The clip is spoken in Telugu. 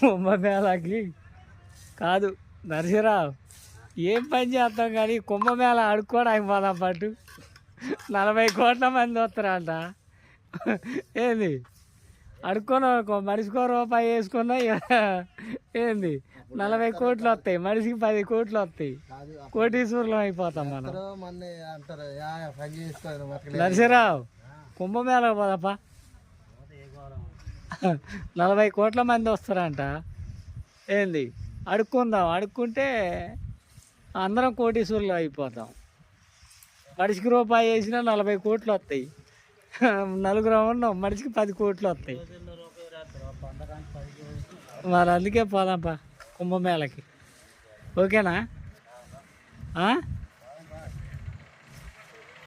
కుంభమేళకి కాదు నరసింహరావు ఏం పని చేద్దాం కానీ కుంభమేళ ఆడుకోవడానికి పోదాం పాటు. నలభై కోట్ల మంది వస్తారంట. ఏంది? అడుక్కొని మనిషికో రూపాయి వేసుకున్నా ఏంది? నలభై కోట్లు వస్తాయి మనిషికి పది కోట్లు వస్తాయి. కోటీశ్వరులం అయిపోతాం మనం. నరసింహరావు కుంభమేళ పోదప్పా? నలభై కోట్ల మంది వస్తారంట. ఏంది? అడుక్కుందాం. అడుక్కుంటే అందరం కోటీశ్వరులు అయిపోతాం. మనిషికి రూపాయి వేసినా నలభై కోట్లు వస్తాయి. నలుగురు ఉన్నాం మనిషికి పది కోట్లు వస్తాయి. మరి అందుకే పోదాంపా కుంభమేళకి. ఓకేనా? ఆ?